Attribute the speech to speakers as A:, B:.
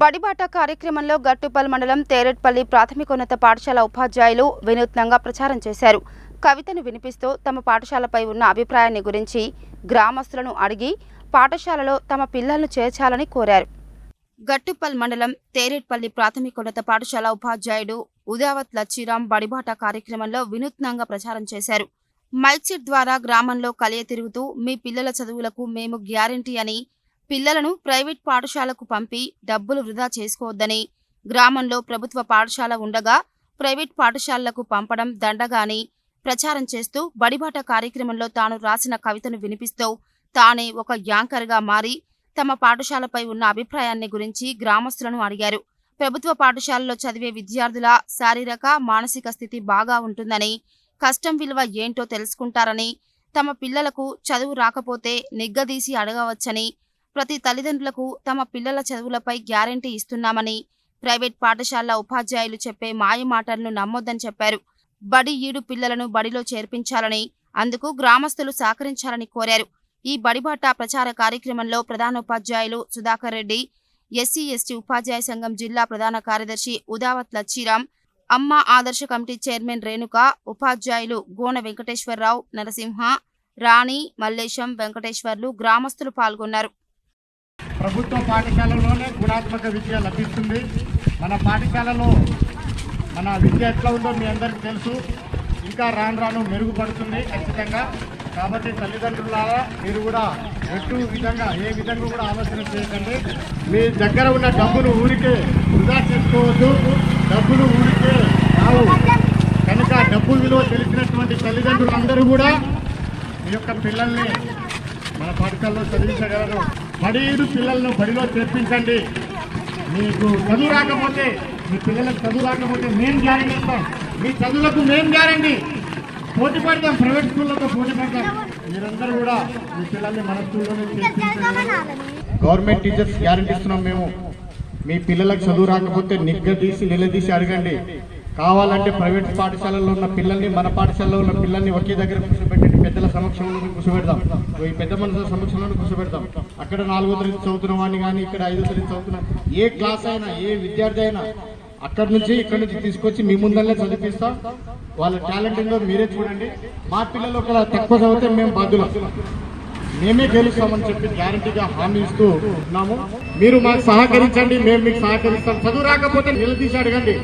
A: బడిబాట కార్యక్రమంలో గట్టుపల్ మండలం తేరెట్పల్లి ప్రాథమికోన్నత పాఠశాల ఉపాధ్యాయులు వినూత్నంగా ప్రచారం చేశారు. కవితను వినిపిస్తూ తమ పాఠశాలపై ఉన్న అభిప్రాయాన్ని గురించి గ్రామస్తులను అడిగి పాఠశాలలో తమ పిల్లలను చేర్చాలని కోరారు. గట్టుపల్ మండలం తేరెట్పల్లి ప్రాథమికోన్నత పాఠశాల ఉపాధ్యాయుడు ఉదావత్ లచ్చిరాం బడిబాట కార్యక్రమంలో వినూత్నంగా ప్రచారం చేశారు. మైక్ సెట్ ద్వారా గ్రామంలో కలియ తిరుగుతూ మీ పిల్లల చదువులకు మేము గ్యారంటీ అని పిల్లలను ప్రైవేట్ పాఠశాలకు పంపి డబ్బులు వృధా చేసుకోవద్దని గ్రామంలో ప్రభుత్వ పాఠశాల ఉండగా ప్రైవేట్ పాఠశాలలకు పంపడం దండగాని ప్రచారం చేస్తూ బడిబాట కార్యక్రమంలో తాను రాసిన కవితను వినిపిస్తూ తానే ఒక యాంకర్గా మారి తమ పాఠశాలపై ఉన్న అభిప్రాయాన్ని గురించి గ్రామస్తులను అడిగారు. ప్రభుత్వ పాఠశాలలో చదివే విద్యార్థుల శారీరక మానసిక స్థితి బాగా ఉంటుందని కష్టం విలువ ఏంటో తెలుసుకుంటారని తమ పిల్లలకు చదువు రాకపోతే నిగ్గదీసి అడగవచ్చని ప్రతి తల్లిదండ్రులకు తమ పిల్లల చదువులపై గ్యారంటీ ఇస్తున్నామని ప్రైవేట్ పాఠశాల ఉపాధ్యాయులు చెప్పే మాయ మాటలను నమ్మొద్దని చెప్పారు. బడి ఈడు పిల్లలను బడిలో చేర్పించాలని అందుకు గ్రామస్తులు సహకరించాలని కోరారు. ఈ బడిబాట ప్రచార కార్యక్రమంలో ప్రధాన ఉపాధ్యాయులు సుధాకర్ రెడ్డి ఎస్సీ ఎస్టీ ఉపాధ్యాయ సంఘం జిల్లా ప్రధాన కార్యదర్శి ఉదావత్ లచ్చిరామ్ అమ్మ ఆదర్శ కమిటీ చైర్మన్ రేణుక ఉపాధ్యాయులు గోన వెంకటేశ్వరరావు నరసింహ రాణి మల్లేశం వెంకటేశ్వర్లు గ్రామస్తులు పాల్గొన్నారు.
B: ప్రభుత్వ పాఠశాలలోనే గుణాత్మక విద్య లభిస్తుంది. మన పాఠశాలలో మన విద్య ఎట్లా ఉందో మీ అందరికీ తెలుసు. ఇంకా రాను రాను మెరుగుపడుతుంది ఖచ్చితంగా. కాబట్టి తల్లిదండ్రులారా మీరు కూడా ఎటు విధంగా ఏ విధంగా కూడా ఆలోచన చేయకండి. మీ దగ్గర ఉన్న డబ్బును ఊరికే వృధా చేసుకోవద్దు. డబ్బులు ఊరికే రావు. కనుక డబ్బు విలువ తెలిసినటువంటి తల్లిదండ్రులందరూ కూడా మీ యొక్క పిల్లల్ని మన పాఠశాలలో చదివించగలరు బడీడు పిల్లలను బడిలో చేర్పించండి. మీకు చదువు రాకపోతే మీ పిల్లలకు చదువు రాకపోతే మేము గ్యారెంటీ ఇస్తాం మీ చదువులకు మేము గ్యారంటీ. పోటీ పడతాం ప్రైవేట్ స్కూళ్ళతో పోటీ పడతాం. మీరందరూ కూడా మీ పిల్లల్ని మన స్కూల్లోనే గవర్నమెంట్ టీచర్స్ గ్యారంటీ ఇస్తున్నాం మేము. మీ పిల్లలకు చదువు రాకపోతే నిగ్గదీసి నిలదీసి అడగండి. కావాలంటే ప్రైవేట్ పాఠశాలలో ఉన్న పిల్లల్ని మన పాఠశాలలో ఉన్న పిల్లల్ని ఒకే దగ్గర కూర్చోబెట్టి పెద్దల సమక్షంలో కూర్చోబెడదాం. ఈ పెద్ద మనుషుల సమక్షంలో కూర్చోబెడతాం అక్కడ నాలుగో తరగతి చదువుతున్న వాడిని కానీ ఇక్కడ ఐదో తరగతి చదువుతున్న ఏ క్లాస్ అయినా ఏ విద్యార్థి అయినా అక్కడి నుంచి ఇక్కడి నుంచి తీసుకొచ్చి మీ ముందల్లే చదివిస్తాం. వాళ్ళ టాలెంట్ ఏందో మీరే చూడండి. మా పిల్లలు ఒక తక్కువ చదివితే మేము బాధ్యులం. మేమే గెలుస్తామని చెప్పి గ్యారంటీగా హామీ ఇస్తూ ఉన్నాము. మీరు మాకు సహకరించండి మేము మీకు సహకరిస్తాం. చదువు రాకపోతే నిలదీసి అడగండి.